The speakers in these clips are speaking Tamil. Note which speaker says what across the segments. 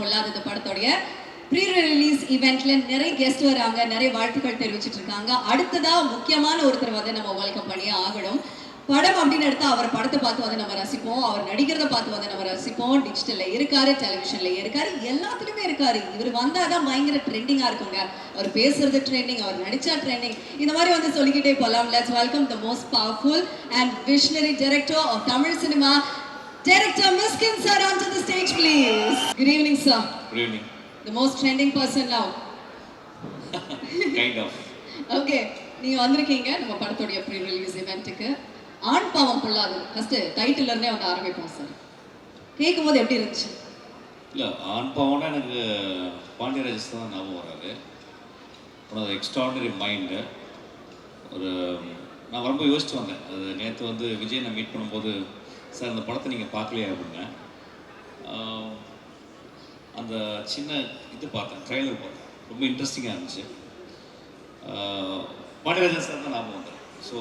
Speaker 1: பொல்லாதது படத்தோடைய ப்ரீ ரிலீஸ் ஈவெண்ட்ல நிறைய கெஸ்ட் வராங்க நிறைய வாழ்த்துக்கள் தெரிவிச்சிட்டு இருக்காங்க அடுத்ததா முக்கியமான ஒருத்தர் வந்து நம்ம வெல்கம் பண்ணியே ஆகணும். படம் அப்படின்னு எடுத்தா அவர் படத்தை பார்த்து வந்து நம்ம ரசிப்போம் அவர் நடிக்கிறத பார்த்து வந்து நம்ம ரசிப்போம். டிஜிட்டல்ல இருக்காரு டெலிவிஷன்ல இருக்காரு எல்லாத்துலயுமே இருக்காரு. இவர் வந்தாதான் பயங்கர ட்ரெண்டிங்கா இருக்குங்க. அவர் பேசுறது ட்ரெண்டிங் அவர் நடிச்சா ட்ரெண்டிங் இந்த மாதிரி வந்து சொல்லிக்கிட்டே போலாம் let's welcome the most powerful and visionary director of Tamil cinema director Mysskin sir on to the stage please good evening sir
Speaker 2: good evening
Speaker 1: the most trending person now
Speaker 2: kind of
Speaker 1: okay நீங்க வந்திருக்கீங்க நம்ம படத்துடைய ப்ரீ ரிலீஸ் இவெண்ட்டுக்கு ஆண் பாவம் பொல்லாது ஃபர்ஸ்ட் டைட்டில் இருந்தே வந்து ஆரம்பிப்போம் சார் கேட்கும் போது எப்படி இருந்துச்சு?
Speaker 2: இல்லை ஆண் பாவம்னா எனக்கு பாண்டியராஜஸ் தான் ஞாபகம் வராது. அப்புறம் அது எக்ஸ்ட்ராடனரி மைண்டு ஒரு நான் வரும்போது யோசிச்சு வந்தேன். அது நேற்று வந்து விஜய் நான் மீட் பண்ணும்போது சார் அந்த படத்தை நீங்கள் பார்க்கலையா அப்படின்னேன் அந்த சின்ன இது பார்த்தேன் ட்ரைலர் பார்த்தேன். ரொம்ப இன்ட்ரெஸ்டிங்காக இருந்துச்சு. பாண்டியராஜன் சார் தான் ஞாபகம் வந்தேன் ஸோ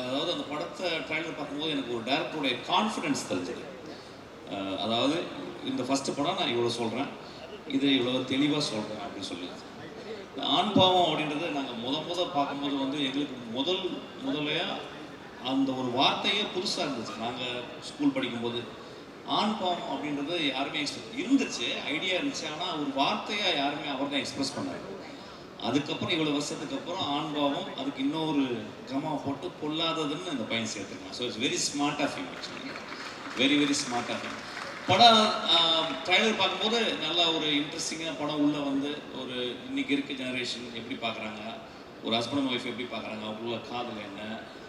Speaker 2: அதாவது அந்த படத்தை ட்ரைலர் பார்க்கும்போது எனக்கு ஒரு டேரக்டருடைய கான்ஃபிடென்ஸ் தெரிஞ்சது அதாவது இந்த ஃபஸ்ட்டு படம் நான் இவ்வளோ சொல்கிறேன் இதை இவ்வளோ தெளிவாக சொல்கிறேன் அப்படின்னு சொல்லி இந்த ஆண் பாவம் அப்படின்றத நாங்கள் முத முத பார்க்கும்போது வந்து எங்களுக்கு முதல் முதலையாக அந்த ஒரு வார்த்தையே புதுசாக இருந்துச்சு. நாங்கள் ஸ்கூல் படிக்கும்போது ஆண் பாவம் அப்படின்றது யாருமே இருந்துச்சு ஐடியா இருந்துச்சு ஆனால் ஒரு வார்த்தையாக யாருமே அவர் தான் எக்ஸ்பிரஸ் பண்ணாரு அதுக்கப்புறம் இவ்வளோ வருஷத்துக்கு அப்புறம் ஆண் பாவம் அதுக்கு இன்னொரு கமா போட்டு பொல்லாததுன்னு இந்த பையன் சேர்த்துக்கலாம் so it's very smart of you actually very very smart of படம் ட்ரைலர் பார்க்கும்போது நல்லா ஒரு இன்ட்ரெஸ்டிங்காக படம் உள்ளே வந்து ஒரு இன்னைக்கு இருக்க ஜெனரேஷன் எப்படி பார்க்குறாங்க? ஒரு ஹஸ்பண்ட் அண்ட் ஒய்ஃப் எப்படி பார்க்குறாங்க? அவங்களுக்குள்ள காதல் என்ன?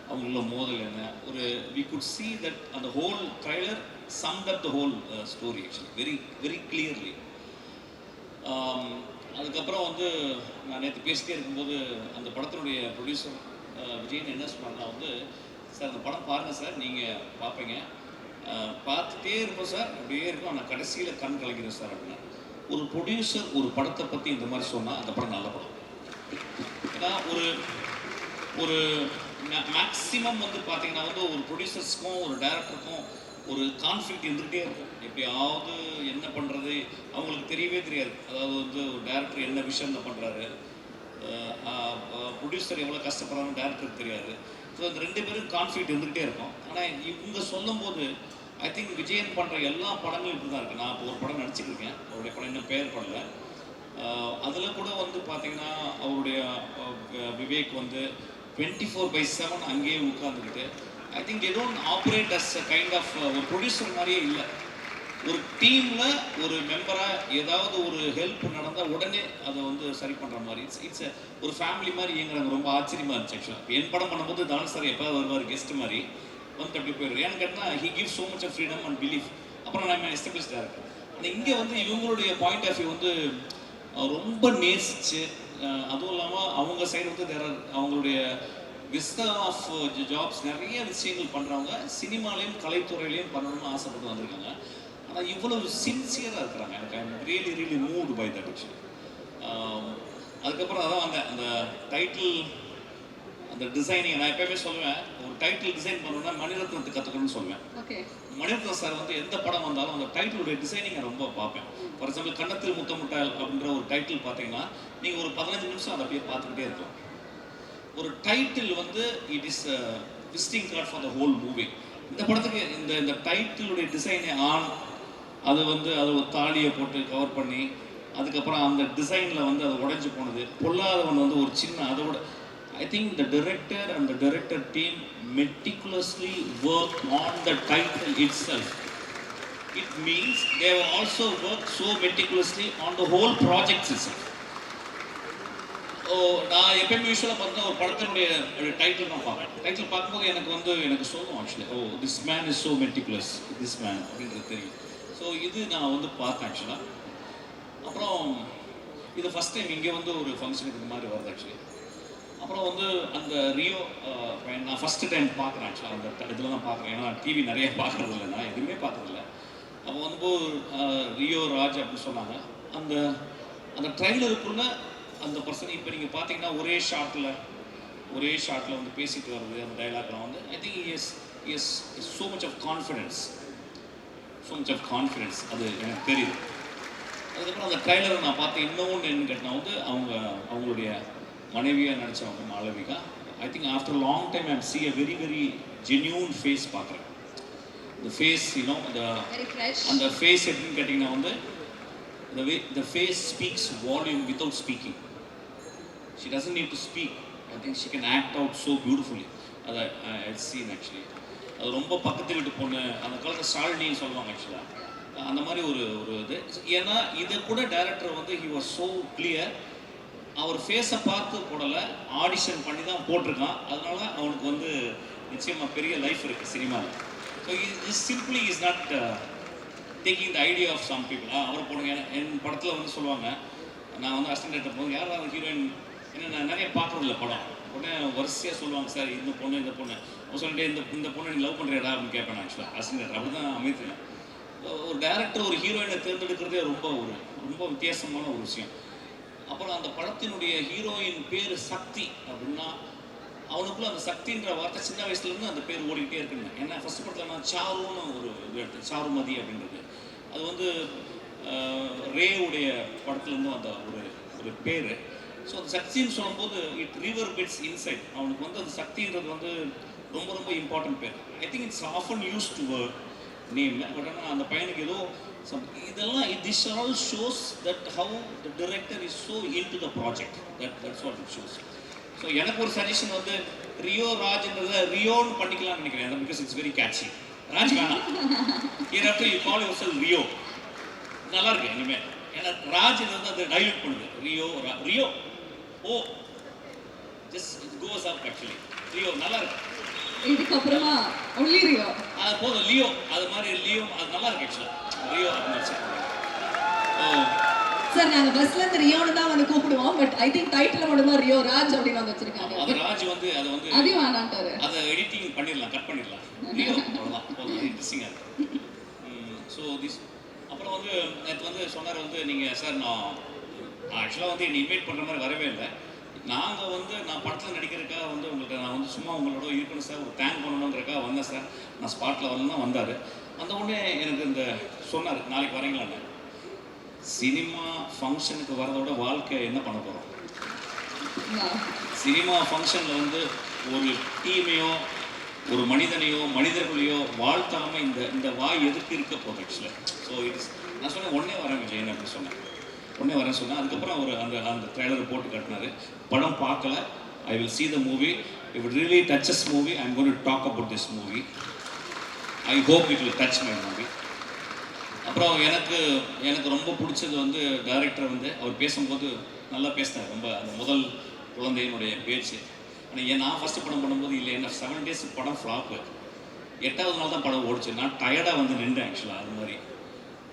Speaker 2: அவங்களுள்ள மோதல் என்ன? ஒரு வி குட் சி தட் அந்த whole trailer summed up the whole story actually very very clearly அதுக்கப்புறம் வந்து நான் நேற்று பேசிட்டே இருக்கும்போது அந்த படத்தினுடைய ப்ரொடியூசர் uh, விஜயன் என்ன சொன்னாங்கன்னா வந்து சார் அந்த படம் பாருங்கள் சார் நீங்கள் பார்ப்பீங்க பார்த்துட்டே இருப்போம் சார் அப்படியே இருக்கும். ஆனால் கடைசியில் கண் கலங்கிடும் சார் அப்படின்னா ஒரு ப்ரொடியூசர் ஒரு படத்தை பற்றி இந்த மாதிரி சொன்னால் அந்த படம் நல்ல படம். ஏன்னா ஒரு ஒரு மேக்ஸிமம் வந்து பார்த்தீங்கன்னா வந்து ஒரு ப்ரொடியூசர்ஸ்க்கும் ஒரு டேரக்டருக்கும் ஒரு கான்ஃப்ளிக் இருந்துகிட்டே இருக்கும். எப்படியாவது என்ன பண்ணுறது அவங்களுக்கு தெரியவே தெரியாது. அதாவது வந்து ஒரு டேரக்டர் என்ன விஷயம்ல பண்ணுறாரு ப்ரொடியூசர் எவ்வளோ கஷ்டப்படுறாங்க டேரக்டருக்கு தெரியாது. ஸோ அந்த ரெண்டு பேரும் கான்ஃப்ளிக் இருந்துகிட்டே இருக்கும். ஆனால் இவங்க சொல்லும்போது ஐ திங்க் விஜயன் பண்ணுற எல்லா படங்களும் இப்படி தான் இருக்குது நான் இப்போ ஒரு படம் நடிச்சிருக்கேன் அவருடைய படம் இன்னும் பெயர் பண்ணல. அதில் கூட வந்து பார்த்திங்கன்னா அவருடைய விவேக் வந்து டுவெண்ட்டி ஃபோர் பை செவன் அங்கேயே உட்காந்துக்கிட்டு I think they operate as a kind of ஒரு ப்ரொடியூசர் மாதிரியே இல்லை. ஒரு டீமில் ஒரு மெம்பராக ஏதாவது ஒரு ஹெல்ப் நடந்தால் உடனே அதை வந்து சரி பண்ணுற மாதிரி. இட்ஸ் இட்ஸ் ஒரு ஃபேமிலி மாதிரி இயங்குறாங்க ரொம்ப ஆச்சரியமாக இருந்துச்சு ஆக்சுவலாக என் படம் பண்ணும்போது தனுஷ் சார் எப்போது வருவார் கெஸ்ட் மாதிரி. வந்து அப்படி போயிடுவார். ஏன்னு கேட்டால் he give so much of freedom and belief. அப்புறம் நான் எஸ்டாப்ளிஷ் டேரக்டர் ஆனால் இங்கே வந்து இவங்களுடைய பாயிண்ட் ஆஃப் வியூ வந்து ரொம்ப நேசிச்சு அதுவும் இல்லாமல் அவங்க சைடு வந்து தேர் அவங்களுடைய விஸ்தா ஆஃப் ஜாப்ஸ் நிறைய விஷயங்கள் பண்ணுறவங்க சினிமாலையும் கலைத்துறையிலையும் பண்ணணும்னு ஆசைப்பட்டு வந்திருக்காங்க. ஆனால் இவ்வளவு சின்சியராக இருக்கிறாங்க. எனக்கு I really really moved by that actually அதுக்கப்புறம் அதான் அந்த அந்த டைட்டில் அந்த டிசைனிங் நான் எப்பயுமே சொல்லுவேன் ஒரு டைட்டில் டிசைன் பண்ணணும்னா மணிரத்னத்தை கற்றுக்கணும்னு சொல்லுவேன். மணிரத்னம் சார் வந்து எந்த படம் வந்தாலும் அந்த டைட்டிலுடைய டிசைனிங்கை ரொம்ப பார்ப்பேன். ஃபார் எக்ஸாம்பிள் கன்னத்தில் முத்தமுட்டால் அப்படின்ற ஒரு டைட்டில் பார்த்தீங்கன்னா நீங்கள் ஒரு பதினஞ்சு நிமிஷம் அதை அப்படியே பார்த்துக்கிட்டே இருக்கலாம். ஒரு டைட்டில் வந்து it is visiting card for the whole movie இந்த படத்துக்கு இந்த இந்த டைட்டிலுடைய டிசைனை ஆன் அது வந்து அது ஒரு தாலியை போட்டு கவர் பண்ணி அதுக்கப்புறம் அந்த டிசைனில் வந்து அது உடைஞ்சு போனது. பொல்லாதவன் வந்து ஒரு சின்ன அதோட I think the director and the director team meticulously work on the title itself it means they also work so meticulously on the whole project it's oh நான் எப்பயுமே யூஸ்வலாக பார்த்தா ஒரு படத்தினுடைய டைட்டில் தான் பார்ப்பேன். டைட்டில் பார்க்கும்போது எனக்கு வந்து எனக்கு சொல்லும் actually oh this man is so meticulous this man அப்படின்றது தெரியும். ஸோ இது நான் வந்து பார்த்தேன் ஆக்சுவலாக அப்புறம் இது ஃபஸ்ட் டைம் இங்கே வந்து ஒரு ஃபங்க்ஷனுக்கு இந்த மாதிரி வருது ஆக்சுவலி அப்புறம் வந்து அந்த ரியோ நான் ஃபஸ்ட்டு டைம் பார்க்குறேன் ஆக்சுவலாக அந்த இதில் தான் பார்க்குறேன். ஏன்னா டிவி நிறைய பார்க்கறது இல்லை நான் எதுவுமே பார்த்ததில்ல அப்போ வந்து ரியோ ராஜ் அப்படின்னு சொன்னாங்க. அந்த அந்த ட்ரைலருக்குள்ள அந்த பர்சன் இப்போ நீங்கள் பார்த்தீங்கன்னா ஒரே ஷாட்டில் ஒரே ஷாட்டில் வந்து பேசிட்டு வருது அந்த டைலாக்லாம் வந்து I think yes yes so much of confidence so much of confidence அது எனக்கு தெரியுது. அதுக்கப்புறம் அந்த ட்ரைலரை நான் பார்த்தேன் இன்னொன்று என்னன்னு கேட்டால் வந்து அவங்க அவங்களுடைய மனைவியாக நடித்தவங்க Malavika I think after long time I see a very very genuine face பார்க்குறேன். இந்த ஃபேஸ்
Speaker 1: வெரி ஃப்ரெஷ்
Speaker 2: அந்த ஃபேஸ் எப்படின்னு கேட்டிங்கன்னா வந்து the way the face speaks volume without speaking. She doesn't need to speak. I think she can act out so beautifully. அதை ஐ சீன் ஆக்சுவலி அது ரொம்ப பக்கத்து வீட்டு பொண்ணு அந்த காலத்தில் ஷாலினின்னு சொல்லுவாங்க ஆக்சுவலாக அந்த மாதிரி ஒரு ஒரு இது. ஏன்னா இதை கூட டேரக்டர் வந்து ஹி வாஸ் ஸோ கிளியர் அவர் ஃபேஸை பார்த்து போடலை ஆடிஷன் பண்ணி தான் போட்டிருக்கான். அதனால அவனுக்கு வந்து நிச்சயமாக பெரிய லைஃப் இருக்குது சினிமாவில் so is simply is not taking the idea of some people அவர் போடுங்க. என் என் படத்தில் வந்து சொல்லுவாங்க நான் வந்து அசிஸ்டன்ட் போது யார் அந்த ஹீரோயின் ஏன்னா நான் நிறைய பார்க்குறதில்ல படம். உடனே வரிசையாக சொல்லுவாங்க சார் இந்த பொண்ணு இந்த பொண்ணு. அவன் சொல்லிட்டு இந்த இந்த பொண்ணு நீ லவ் பண்ணுறியாடா அப்படின்னு கேட்பேன் ஆக்சுவலாக அசிஸ்டன்ட் அப்படி தான் அமைத்துவேன் ஒரு டேரக்டர் ஒரு ஹீரோயினை தேர்ந்தெடுக்கிறதே ரொம்ப ஒரு ரொம்ப வித்தியாசமான ஒரு விஷயம். அப்புறம் அந்த படத்தினுடைய ஹீரோயின் பேர் சக்தி அப்படின்னா அவனுக்குள்ள அந்த சக்தின்ற வார்த்தை சின்ன வயசுல இருந்து அந்த பேர் ஓடிக்கிட்டே இருக்குங்க. ஏன்னா ஃபர்ஸ்ட் படத்தில் நான் சாருன்னு ஒரு இது எடுத்தேன். சாருமதி அப்படின்றது. அது வந்து ரேவுடைய படத்துலேருந்து வந்த ஒரு ஒரு பேர். ஸோ அந்த சக்தின்னு சொல்லும்போது இட் ரிவர் பிட்ஸ் இன்சைட் அவனுக்கு வந்து அந்த சக்தின்றது வந்து ரொம்ப ரொம்ப இம்பார்ட்டன்ட் பேர். I think it's often use to word but ஆனால் அந்த பையனுக்கு ஏதோ சம் இதெல்லாம் this all shows that how the director is so into the project that that's what it shows so எனக்கு ஒரு சஜஷன் வந்து ரியோ ராஜ்ன்றத ரியோன்னு பண்ணிக்கலாம்னு நினைக்கிறேன். Because it's very catchy Raj வேணாம். Year after you call yourself Rio நல்லா இருக்கு இனிமேல் ஏன்னா ராஜ்ன்றது அதை டைல்யூட் பண்ணுது. Rio Rio oh just it goes up actually Rio நல்லா இருக்கு.
Speaker 1: இதுக்கப்புறமா ஒன்லி ரியோ
Speaker 2: அது போதும் லியோ அது மாதிரி லியோ அது நல்லா இருக்கு ஆக்சுவலாக ரியோ அப்படின்னு
Speaker 1: சார் நாங்க பஸ்ல இருந்து ரியோன்னு தான் வந்து கூப்பிடுவோம் பட் ஐ திங்க் டைட்டில் மட்டும் ரியோ ராஜ் அப்படின்னு வந்து வச்சிருக்காங்க
Speaker 2: அது ராஜ் வந்து அது வந்து
Speaker 1: அதையும் வேணான்ட்டாரு.
Speaker 2: அதை எடிட்டிங் பண்ணிடலாம் கட் பண்ணிடலாம். லியோ அவ்வளோதான் இன்ட்ரெஸ்டிங்காக இருக்கு. ஸோ திஸ் அப்புறம் வந்து நேற்று வந்து சொன்னார் வந்து நீங்கள் சார் நான் ஆக்சுவலாக வந்து என்னை இன்வைட் பண்ணுற மாதிரி வரவே இல்லை. நாங்கள் வந்து நான் படத்தில் நடிக்கிறதுக்காக வந்து உங்கள்கிட்ட நான் வந்து சும்மா உங்களோட இருக்கணும் சார் ஒரு தேங்க் பண்ணணுங்கிறக்காக வந்தேன் சார். நான் ஸ்பாட்டில் வரலாம் வந்தார். அந்த உடனே எனக்கு இந்த சொன்னார் நாளைக்கு வரீங்களான்னு. சினிமா ஃபங்க்ஷனுக்கு வரதோட வாழ்க்கை என்ன பண்ண போகிறோம் சினிமா ஃபங்க்ஷனில் வந்து ஒரு டீமையோ ஒரு மனிதனையோ மனிதர்களையோ வாழ்த்தாமல் இந்த இந்த வாய் எதுக்கு இருக்க போகுது ஆக்சுவலாக ஸோ இட்ஸ் நான் சொன்னேன் உடனே வரேன் விஜயன் அப்படின்னு சொன்னேன். உடனே வர சொன்னேன் அதுக்கப்புறம் அவர் அந்த அந்த ட்ரெய்லர் போட்டு கட்டினாரு. படம் பார்க்கல. I will see the movie it really touches movie I am going to talk about this movie I hope it will touch my movie அப்புறம் எனக்கு எனக்கு ரொம்ப பிடிச்சது வந்து டைரக்டர் வந்து அவர் பேசும்போது நல்லா பேசினார். ரொம்ப அந்த முதல் குழந்தையினுடைய பேச்சு. ஆனால் ஏன் நான் ஃபஸ்ட்டு படம் பண்ணும்போது இல்லை. என்ன செவன் டேஸ் படம் ஃப்ளாப்பு எட்டாவது நாள் தான் படம் ஓடிச்சு. நான் டயர்டாக வந்து நின்றேன் ஆக்சுவலாக அது மாதிரி.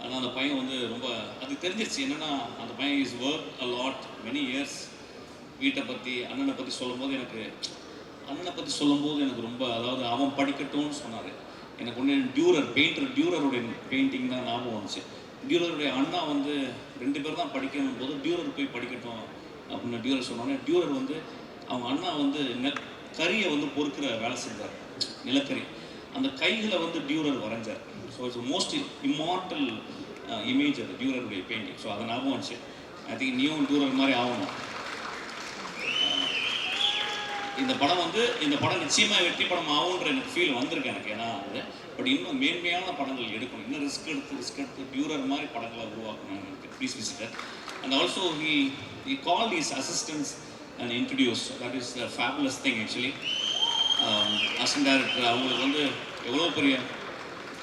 Speaker 2: ஆனால் அந்த பையன் வந்து ரொம்ப அது தெரிஞ்சிருச்சு என்னென்னா அந்த பையன் is work a lot many years வீட்டை பற்றி அண்ணனை பற்றி சொல்லும்போது எனக்கு அண்ணனை பற்றி சொல்லும்போது எனக்கு ரொம்ப அதாவது அவன் படிக்கட்டும்னு சொன்னார். எனக்கு ஒன்று டியூரர் பெயிண்டர் டியூரருடைய பெயிண்டிங் தான் ஞாபகம் வந்துச்சு. டியூரருடைய அண்ணா வந்து ரெண்டு பேர் தான் படிக்கணும் போது டியூரர் போய் படிக்கட்டும் அப்படின்னு டியூரர் சொன்னோன்னே டியூரர் வந்து அவங்க அண்ணா வந்து நெ கறியை வந்து பொறுக்கிற வேலை செஞ்சார். நிலக்கரி. அந்த கைகளை வந்து Durer வரைஞ்சார். So it's most immortal image அது டியூரருடைய பெயிண்டிங் ஸோ அதை ஞாபகம் வந்துச்சு. ஐ திங்க் நீயும் டியூரர் மாதிரி ஆகணும். Uh, இந்த படம் வந்து இந்த படம் நிச்சயமாக வெற்றி படம் ஆகுன்ற எனக்கு ஃபீல் வந்திருக்கு எனக்கு. ஏன்னா அது பட் இன்னும் மேன்மையான படங்கள் எடுக்கணும். இன்னும் ரிஸ்க் எடுத்து ரிஸ்க் எடுத்து டியூரர் மாதிரி படங்களை உருவாக்கணும் எனக்கு please visitor and also he he call is assistants and introduce that is fabulous thing actually assistant director அவங்களுக்கு வந்து எவ்வளோ பெரிய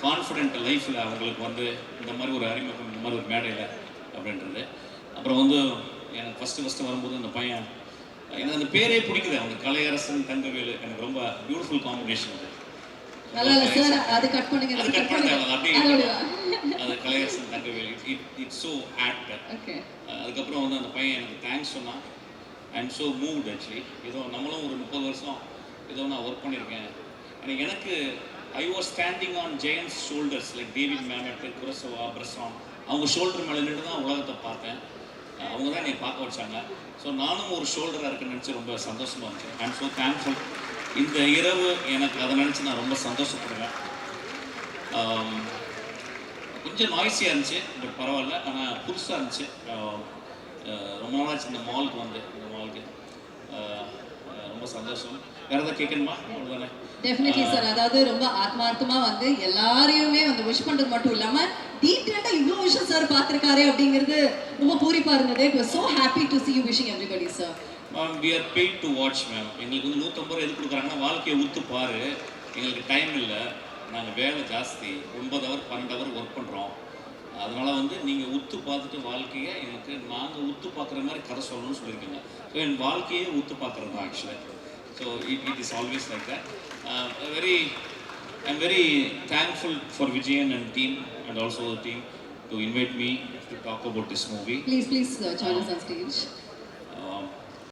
Speaker 2: கான்ஃபிடென்ட் லைஃப்பில் அவங்களுக்கு வந்து இந்த மாதிரி ஒரு அறிமுகம் இந்த மாதிரி ஒரு மேடையில் அப்படின்றது. அப்புறம் வந்து எனக்கு ஃபஸ்ட்டு ஃபஸ்ட்டு வரும்போது அந்த பையன் எனக்கு அந்த பேரே பிடிக்குது அவங்க கலையரசன் தங்கவேலு எனக்கு ரொம்ப பியூட்டிஃபுல் காம்பினேஷன் அது.
Speaker 1: அது கட் பண்ணுங்க
Speaker 2: அது கட் பண்ண தேவை அப்படியே. அது Kalaiyarasan Thangavelu it it so actor
Speaker 1: okay
Speaker 2: அதுக்கப்புறம் வந்து அந்த பையன் எனக்கு தேங்க்ஸ் சொன்னான். எம் ஸோ மூவ்ட் ஆக்சுவலி ஏதோ நம்மளும் ஒரு முப்பது வருஷம் ஏதோ நான் ஒர்க் பண்ணியிருக்கேன் எனக்கு எனக்கு I was standing on giants shoulders like David Mamet Kurosawa பிரசாம் அவங்க ஷோல்டர் மேலே நின்று தான் உலகத்தை பார்த்தேன். அவங்க தான் என்னை பார்க்க வச்சாங்க. ஸோ நானும் ஒரு ஷோல்டராக இருக்குன்னு நினச்சி ரொம்ப சந்தோஷமாக இருந்துச்சு. ஐ ஸோ தேங்க்ஃபுல் இந்த இரவு எனக்கு அதை நினச்சி நான் ரொம்ப சந்தோஷப்படுவேன். Um, கொஞ்சம் நாய்ஸியாக இருந்துச்சு பட் பரவாயில்ல. ஆனால் புதுசாக இருந்துச்சு. Um, uh, ரொம்ப நாளாச்சு இந்த மாலுக்கு வந்து இந்த மாலுக்கு uh, uh, ரொம்ப சந்தோஷம். வேறு ஏதாவது கேட்கணுமா அவ்வளோதானே
Speaker 1: டெஃபினெட்லி சார் அதாவது ரொம்ப ஆத்மார்த்தமா வந்து எல்லாரையுமே வந்து விஷ் பண்றது மட்டும் இல்லாம டீட்டெயில்டா இவ்வளோ விஷயம் சார் பார்த்திருக்காரு அப்படிங்கிறது ரொம்ப பூரிப்பா இருந்தது. It was so happy to see you wishing everybody sir
Speaker 2: ma'am we are paid to watch ma'am எங்களுக்கு வந்து நூற்றம்பது ரூபா எது கொடுக்குறாங்கன்னா வாழ்க்கையை உத்து பாரு. எங்களுக்கு டைம் இல்லை. நாங்கள் வேலை ஜாஸ்தி. ஒன்பது ஹவர் பன்னெண்டு ஹவர் ஒர்க் பண்ணுறோம் அதனால் வந்து நீங்கள் உத்து பார்த்துட்டு வாழ்க்கையை எங்களுக்கு நாங்கள் உத்து பார்க்குற மாதிரி கதை சொல்லணும்னு சொல்லியிருக்கீங்க. ஸோ என் வாழ்க்கையே உத்து பார்க்குறது தான் ஆக்சுவலாக So it, it is always like that. Uh, very, I'm very thankful for Vijayan and team and also the team to invite me to talk about this
Speaker 1: movie. Please, please uh, join us uh, on stage.